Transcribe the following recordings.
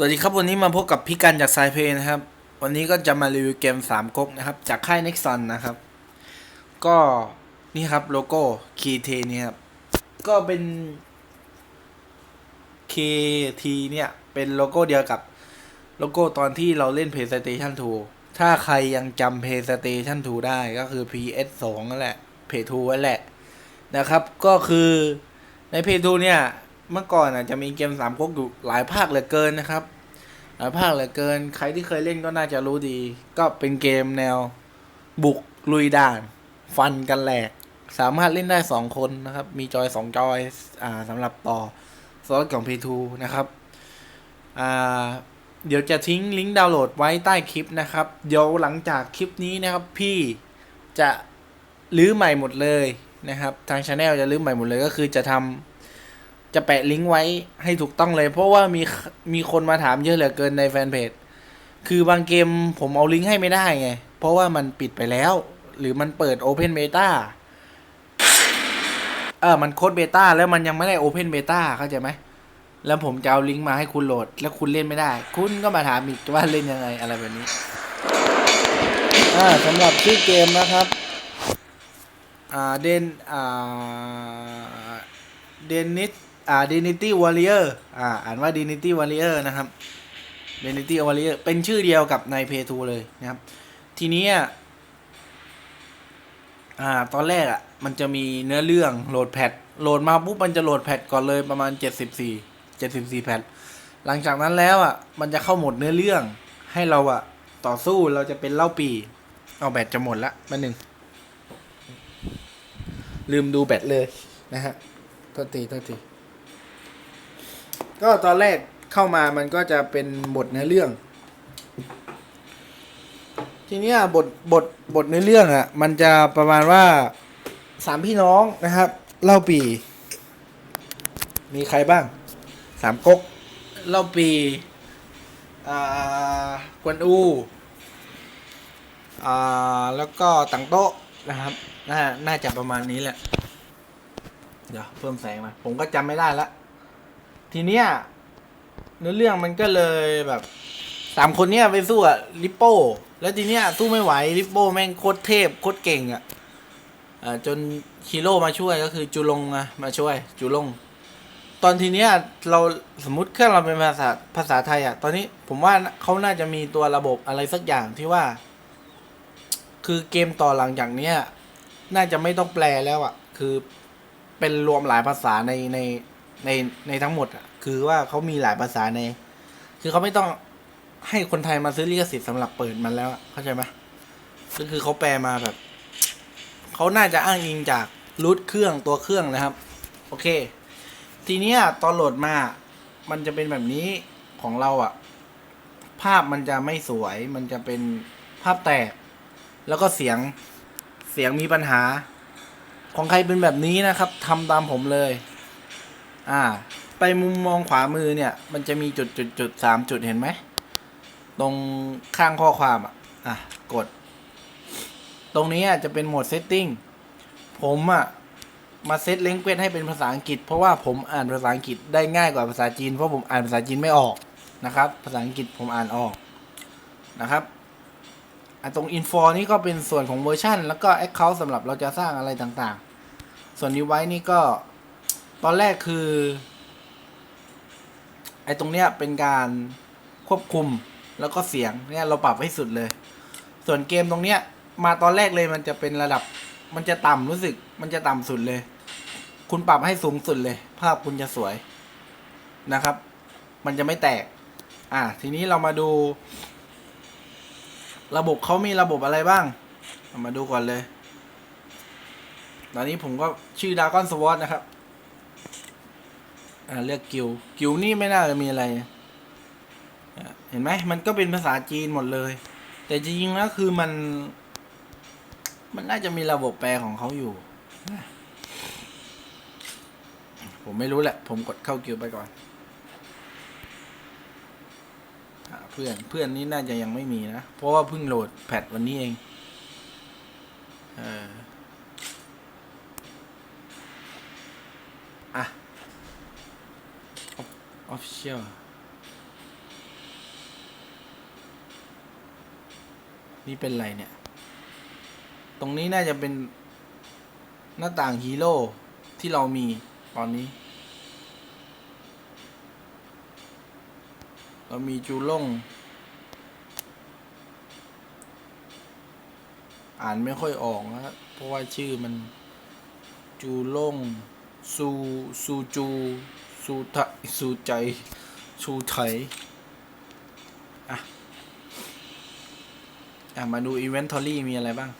สวัสดีครับ วันนี้มาพบกับพี่กันจากสายเพลงนะครับ วันนี้ก็จะมารีวิวเกมสามก๊กนะครับ จากค่าย Nexon นะครับ ก็นี่ครับโลโก้ KT นี่ครับ ก็เป็น KT เนี่ย เป็นโลโก้เดียวกับโลโก้ตอนที่เราเล่น PlayStation 2 ถ้าใครยังจำ PlayStation 2 ได้ก็คือ PS2 นั่นแหละ PS2 นั่นแหละนะครับ ก็คือใน PS2 เนี่ยเมื่อก่อนอะจะมีเกมสามก๊กอยู่หลายภาคเหลือเกินนะครับ หลายภาคเหลือเกิน ใครที่เคยเล่นก็น่าจะรู้ดี ก็เป็นเกมแนวบุกลุยด่าน ฟันกันแหลก สามารถเล่นได้สองคนนะครับ มีจอยสองจอย อ่าสำหรับต่อซอสของ P2 นะครับ อ่า เดี๋ยวจะทิ้งลิงก์ดาวน์โหลดไว้ใต้คลิปนะครับ เดี๋ยวหลังจากคลิปนี้นะครับ พี่จะลื้อใหม่หมดเลยนะครับ ทางช anel จะลื้อใหม่หมดเลยก็คือจะทำ จะแปะลิงก์ไว้ให้ถูกต้องเลย เพราะว่ามีมีคนมาถามเยอะเหลือเกินในแฟนเพจ คือบางเกมผมเอาลิงก์ให้ไม่ได้ไง เพราะว่ามันปิดไปแล้ว หรือมันเปิด Open Beta เออ มันโค้ดเบต้าแล้วมันยังไม่ได้ Open Beta เข้าใจไหม แล้วผมจะเอาลิงก์มาให้คุณโหลด แล้วคุณเล่นไม่ได้ คุณก็มาถามอีกว่าเล่นยังไงอะไรแบบนี้ อ่าสำหรับชื่อเกมนะครับ อ่า เดน อ่า เดนิต อ่า Dignity Warrior อ่า อ่านว่า Dignity Warrior นะครับ Dignity Warrior เป็นชื่อเดียวกับใน Play 2 เลยนะครับ ทีนี้อ่า ตอนแรกอะ มันจะมีเนื้อเรื่องโหลดแพทโหลดมาปุ๊บมันจะโหลดแพทก่อนเลยประมาณ 74 74 แพทหลังจากนั้นแล้วอะ มันจะเข้าหมดเนื้อเรื่อง ให้เราอะ ต่อสู้เราจะเป็นเล่าปีเอาแบตจะหมดละมาหนึ่งลืมดูแบตเลยนะฮะโทษทีโทษที ก็ตอนแรกเข้ามามันก็จะเป็นบทเนื้อเรื่อง ทีเนี้ยบทบทบทเนื้อเรื่องอะ่ะ มันจะประมาณว่าสามพี่น้องนะครับ เล่าปี มีใครบ้างสามก๊กเล่าปีอ่ากวนอูอ่าแล้วก็ตังโต๊ะนะครับน่าน่าจะประมาณนี้แหละ เดี๋ยวเพิ่มแสงมา ผมก็จำไม่ได้ละ ทีเนี้ยเนื้อเรื่องมันก็เลยแบบสามคนเนี้ยไปสู้อะลิปโป้ แล้วทีเนี้ยสู้ไม่ไหวลิปโป้แม่งโคตรเทพโคตรเก่งอะอ่าจนฮีโร่มาช่วยก็คือจูลงอะมาช่วยจูลง ตอนทีเนี้ยเราสมมติเครื่องเราเป็นภาษาภาษาไทยอะตอนนี้ผมว่าเขาน่าจะมีตัวระบบอะไรสักอย่างที่ว่า คือเกมต่อหลังจากเนี้ย น่าจะไม่ต้องแปลแล้วอะคือเป็นรวมหลายภาษาในใน ในในทั้งหมดอะคือว่าเขามีหลายภาษาใน คือเขาไม่ต้องให้คนไทยมาซื้อลิขสิทธิ์สำหรับเปิดมันแล้วเข้าใจไหมก็คือเขาแปลมาแบบเขาน่าจะอ้างอิงจากรูทเครื่องตัวเครื่องนะครับ โอเค ทีเนี้ยตอนโหลดมา มันจะเป็นแบบนี้ของเราอะ ภาพมันจะไม่สวย มันจะเป็นภาพแตก แล้วก็เสียงเสียงมีปัญหา ของใครเป็นแบบนี้นะครับทำตามผมเลย อ่า ไปมุมมองขวามือเนี่ย มันจะมีจุดจุดจุดสามจุดเห็นไหม ตรงข้างข้อความอะ อะ กด ตรงนี้อะจะเป็นโหมดเซตติ้ง ผมอะ มาเซตเลงเก e ให้เป็นภาษาอังกฤษ เพราะว่าผมอ่านภาษาอังกฤษได้ง่ายกว่าภาษาจีน เพราะผมอ่านภาษาจีนไม่ออกนะครับ ภาษาอังกฤษผมอ่านออกนะครับตรง info นี่ก็เป็นส่วนของเวอร์ชันแล้วก็ account สำหรับเราจะสร้างอะไรต่างๆ ส่วน device นี่ก็ ตอนแรกคือ ไอ้ตรงเนี้ยเป็นการควบคุมแล้วก็เสียงเนี่ยเราปรับให้สุดเลย ส่วนเกมตรงเนี้ย มาตอนแรกเลยมันจะเป็นระดับ มันจะต่ำรู้สึก มันจะต่ำสุดเลย คุณปรับให้สูงสุดเลย ภาพคุณจะสวยนะครับ มันจะไม่แตก อะทีนี้เรามาดู ระบบเขามีระบบอะไรบ้างามาดูก่อนเลย ตอนนี้ผมก็ชื่อดากอนสวอตนะครับ อ่าเลือกกิวกิวนี่ไม่น่าจะมีอะไร เห็นไหมมันก็เป็นภาษาจีนหมดเลย แต่จริงๆแล้วคือมัน มันน่าจะมีระบบแปลของเขาอยู่ ผมไม่รู้แหละ ผมกดเข้ากิวไปก่อนอเพื่อนเพื่อนนี่น่าจะยังไม่มีนะ เพราะว่าเพิ่งโหลดแพทวันนี้เอง เออ Official นี่เป็นไรเนี่ย ตรงนี้น่าจะเป็นหน้าต่างฮีโร่ที่เรามีตอนนี้ เรามีจูล่ง อ่านไม่ค่อยออกนะเพราะว่าชื่อมันจูล่งซูซูจู ซูไทซูใจชูไถอะ อะ มาดู Inventory มีอะไรบ้าง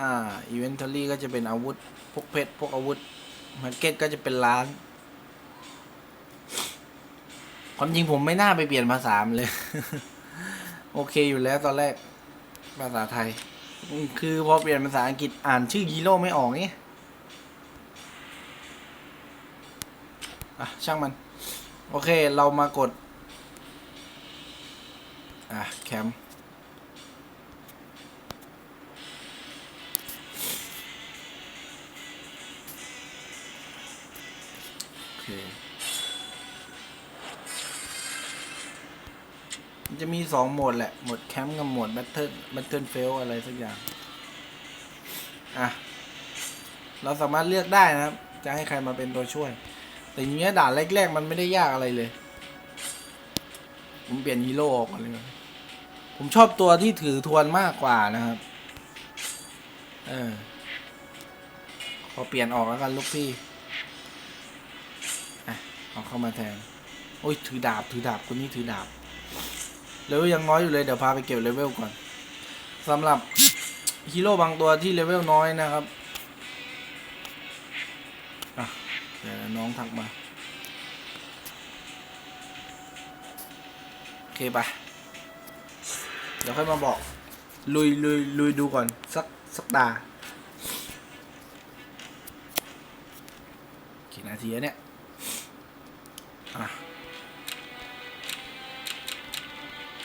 อ่า Inventory ก็จะเป็นอาวุธ พวกเพชร พวกอาวุธ Market ก็จะเป็นร้าน ความจริงผมไม่น่าไปเปลี่ยนภาษามันเลย โอเคอยู่แล้วตอนแรก ภาษาไทย คือพอเปลี่ยนภาษาอังกฤษอ่านชื่อฮีโร่ไม่ออกนี่ อะช่างมัน โอเคเรามากด อะ แคมโอเคมันจะมีสองโหมดแหละ โหมดแคมป์กับโหมดแบทเทิลแบทเทิลเฟลอะไรสักอย่าง อะ เราสามารถเลือกได้นะครับ จะให้ใครมาเป็นตัวช่วย แต่อย่างเงี้ยด่านแรกๆมันไม่ได้ยากอะไรเลย ผมเปลี่ยนฮีโร่ออกก่อนเลย ผมชอบตัวที่ถือทวนมากกว่านะครับ เออ ขอเปลี่ยนออกแล้วกันลูกพี่ อะ เอาเข้ามาแทน โอ้ยถือดาบถือดาบคนนี้ถือดาบเลเวลยังน้อยอยู่เลยเดี๋ยวพาไปเก็บเลเวลก่อนสำหรับฮีโร่บางตัวที่เลเวลน้อยนะครับ น้องทักมา โอเคไปเดี๋ยวค่อยมาบอก ลุยลุยลุยดูก่อน สัก สักตากี่นาทีแล้วเนี่ย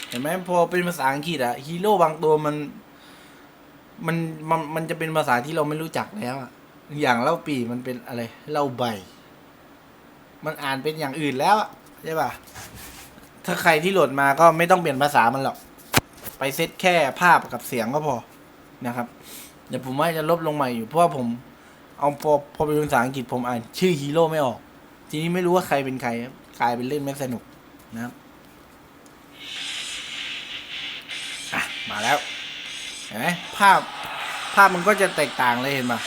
เห็นไหมพอเป็นภาษาอังกฤษอะฮีโร่บางตัวมันมันมันมันจะเป็นภาษาที่เราไม่รู้จักแล้วอะอย่างเล่าปีมันเป็นอะไร เล่าใบ มันอ่านเป็นอย่างอื่นแล้วใช่ป่ะ ถ้าใครที่โหลดมาก็ไม่ต้องเปลี่ยนภาษามันหรอก ไปเซตแค่ภาพกับเสียงก็พอนะครับ เดี๋ยวผมว่าจะลบลงใหม่อยู่เพราะว่าผมเอาพอพอเป็นภาษาอังกฤษผมอ่านชื่อฮีโร่ไม่ออก ทีนี้ไม่รู้ว่าใครเป็นใครกลายเป็นเล่นไม่สนุกนะครับอะมาแล้วเห็นไหมภาพภาพมันก็จะแตกต่างเลยเห็นปะ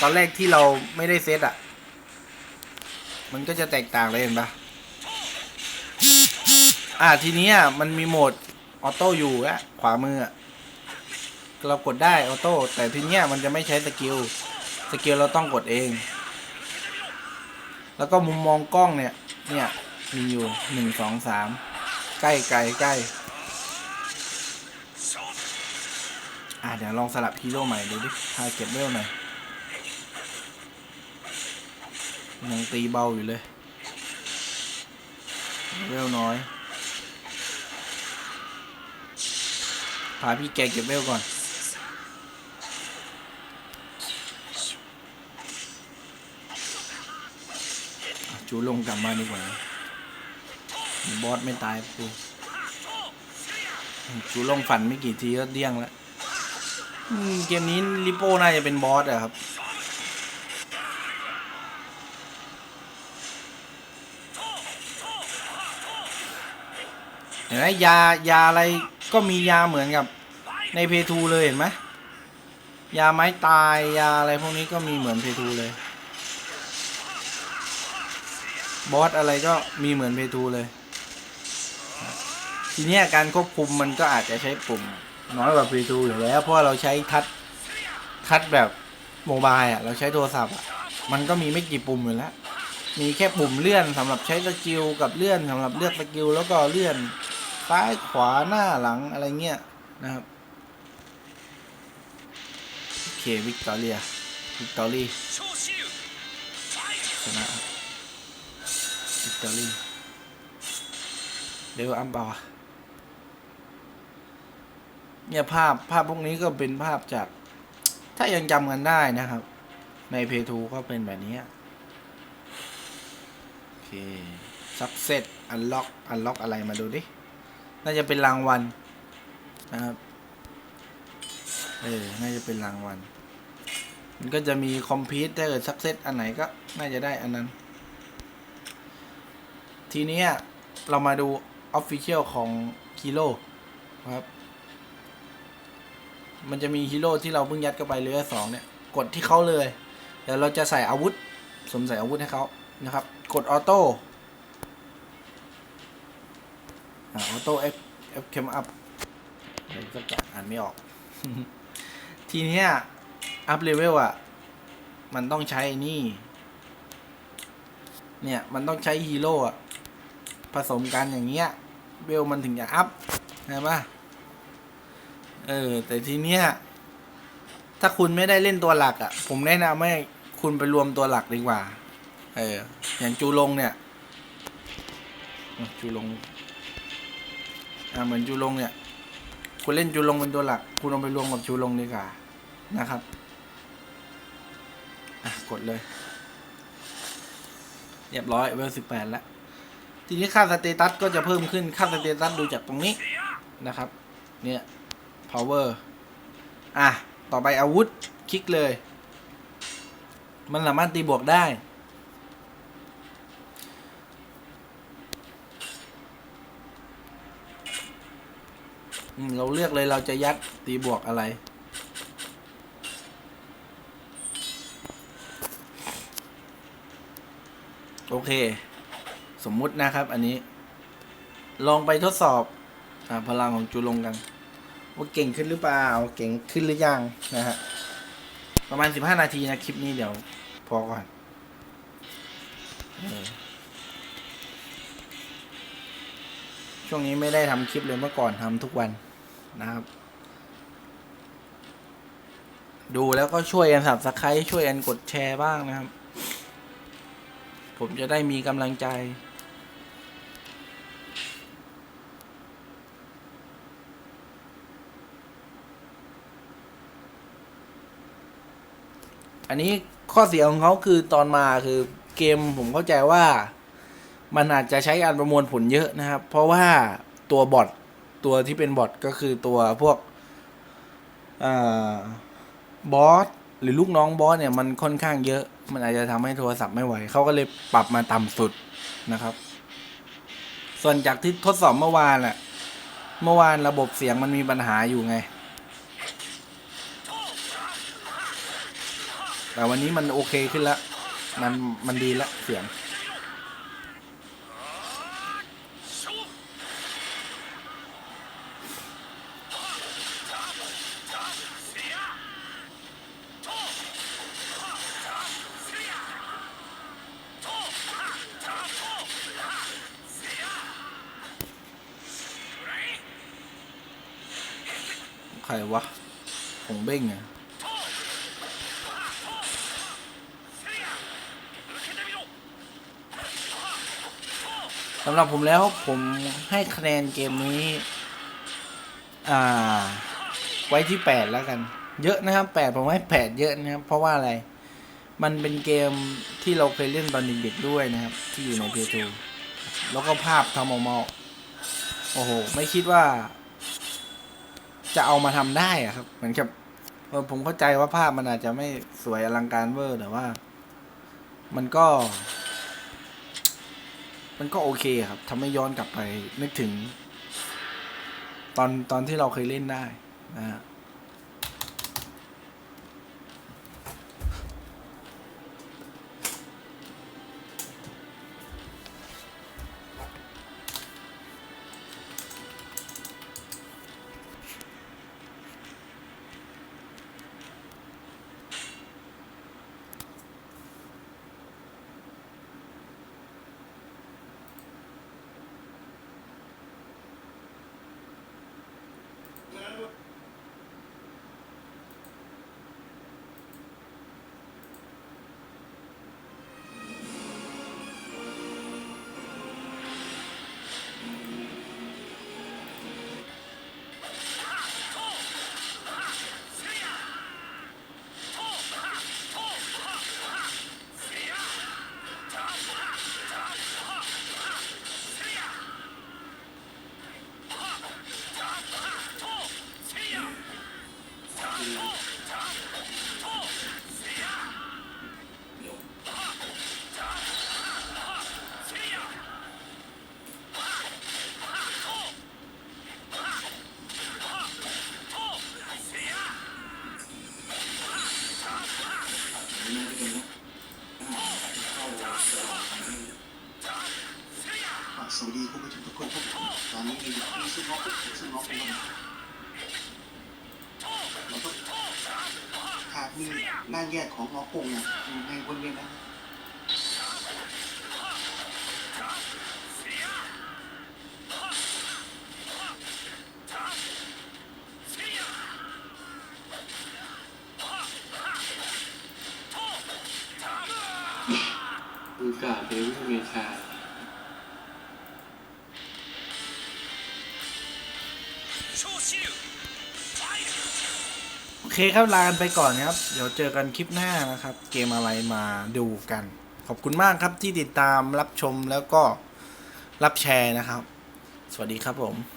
ตอนแรกที่เราไม่ได้เซตอะ มันก็จะแตกต่างเลยเห็นปะอะทีนี้อะมันมีโหมดออโต้อยู่อะขวามืออะเรากดได้ออโต้แต่ทีเนี้ยมันจะไม่ใช้สกิลสกิลเราต้องกดเอง แล้วก็มุมมองกล้องเนี่ยเนี่ยมีอยู่หนึ่งสองสามใกล้ไกลใกล้อะเดี๋ยวลองสลับฮีโร่ใหม่ดูดิพาเก็บเวลหน่อย ยังตีเบาอยู่เลยเวลน้อยพาพี่แกเก็บเวลก่อนจูลงกลับมาดีกว่าบอสไม่ตายปูจูลงฝันไม่กี่ทีก็เดี้ยงแล้วเกมนี้ลิโป้น่าจะเป็นบอสอะครับ ห็นไหมยายาอะไรก็มียาเหมือนกับในเพทูเลยเห็นไหมยาไม้ตายยาอะไรพวกนี้ก็มีเหมือนเพทูเลย บอสอะไรก็มีเหมือนเพทูเลย ทีนี้การควบคุมมันก็อาจจะใช้ปุ่ม น้อยกว่า P2 อยู่แล้ว เพราะเราใช้ทัชทัชแบบโมบายอะ เราใช้โทรศัพท์อะ มันก็มีไม่กี่ปุ่มอยู่แล้ว มีแค่ปุ่มเลื่อนสำหรับใช้สกิลกับเลื่อนสำหรับเลือกสกิลแล้วก็เลื่อน ซ้ายขวาหน้าหลังอะไรเงี้ยนะครับ โอเค วิกตอเรีย วิกตอรี่ชนะวิกตอรี่เดี๋ยวอัมบาะเนี่ยภาพภาพพวกนี้ก็เป็นภาพจาก ถ้ายังจำกันได้นะครับ ในเพทูก็เป็นแบบนี้ โอเค สักเซตอันล็อก อันล็อกอะไรมาดูดิ น่าจะเป็นรางวัลนะครับ เออ น่าจะเป็นรางวัล มันก็จะมีคอมพิวถ้าเกิดสักเซตอันไหนก็น่าจะได้อันนั้น ทีนี้เรามาดูออฟฟิเชียลของฮีโร่ครับ มันจะมีฮีโร่ที่เราเพิ่งยัดเข้าไปเรือสองเนี่ย กดที่เขาเลย เดี๋ยวเราจะใส่อาวุธสมใส่อาวุธให้เขานะครับ กดออโต้ ออโต้เอฟเอฟเคมอัพอะไรสักอย่างอ่านไม่ออก ทีเนี้ยอัพเลเวลอะ มันต้องใช้ไอ้นี่ เนี่ย มันต้องใช้ฮีโร่อะผสมกันอย่างเงี้ยเวลมันถึงจะอัพใช่ไหมเออ แต่ทีเนี้ยถ้าคุณไม่ได้เล่นตัวหลักอะ่ะ ผมแนะนำให้คุณไปรวมตัวหลักดีกว่า เออ อย่างจูลงเนี่ยอะจูลง อ่าเหมือนจูลงเนี่ย คุณเล่นจูลงเป็นตัวหลัก คุณลองไปรวมกับจูลงดีกว่านะครับอะกดเลย เรียบร้อยเวลสิบแปดแล้ว ทีนี้ค่าสเตตัสก็จะเพิ่มขึ้นค่าสเตตัสดูจากตรงนี้นะครับ เนี่ย power อะ ต่อไปอาวุธ คลิกเลย มันสามารถตีบวกได้ เราเลือกเลยเราจะยัดตีบวกอะไร โอเค สมมุตินะครับอันนี้ ลองไปทดสอบอพลังของจูลงกันว่าเก่งขึ้นหรือเปล่า เก่งขึ้นหรือยังนะฮะ ประมาณสิบห้านาทีนะ คลิปนี้เดี๋ยวพอก่อน ช่วงนี้ไม่ได้ทำคลิปเลยเมื่อก่อนทำทุกวันนะครับ ดูแล้วก็ช่วยกันสับสไครช่วยกันกดแชร์บ้างนะครับ ผมจะได้มีกำลังใจอันนี้ข้อเสียของเขาคือตอนมาคือเกมผมเข้าใจว่า มันอาจจะใช้การประมวลผลเยอะนะครับ เพราะว่าตัวบอทตัวที่เป็นบอทก็คือตัวพวกบอสหรือลูกน้องบอสเนี่ยมันค่อนข้างเยอะ มันอาจจะทำให้โทรศัพท์ไม่ไหว เขาก็เลยปรับมาต่ำสุดนะครับ ส่วนจากที่ทดสอบเมื่อวานแหละเมื่อวานระบบเสียงมันมีปัญหาอยู่ไง แต่วันนี้มันโอเคขึ้นแล้ว มันมันดีแล้วเสียง รวะผงเบ้งอะสำหรับผมแล้วผมให้คะแนนเกมนี้ อ่า ไว้ที่แปดแล้วกัน เยอะนะครับแปดผมให้แปดเยอะนะครับ เพราะว่าอะไร มันเป็นเกมที่เราเคยเล่นตอนเด็กๆด้วยนะครับ ที่อยู่ในเพจูแล้วก็ภาพทำออกมาโอ้โห ไม่คิดว่า จะเอามาทำได้อะครับ เหมือนกับผมเข้าใจว่าภาพมันอาจจะไม่สวยอลังการเวอร์แต่ว่า มันก็ มันก็โอเคครับทำให้ย้อนกลับไปนึกถึง ตอนตอนที่เราเคยเล่นได้นะฮะ กาเดวิลเมชาโอเคครับลากันไปก่อนนะครับ เดี๋ยวเจอกันคลิปหน้านะครับ เกมอะไรมาดูกัน ขอบคุณมากครับที่ติดตามรับชมแล้วก็รับแชร์นะครับ สวัสดีครับผม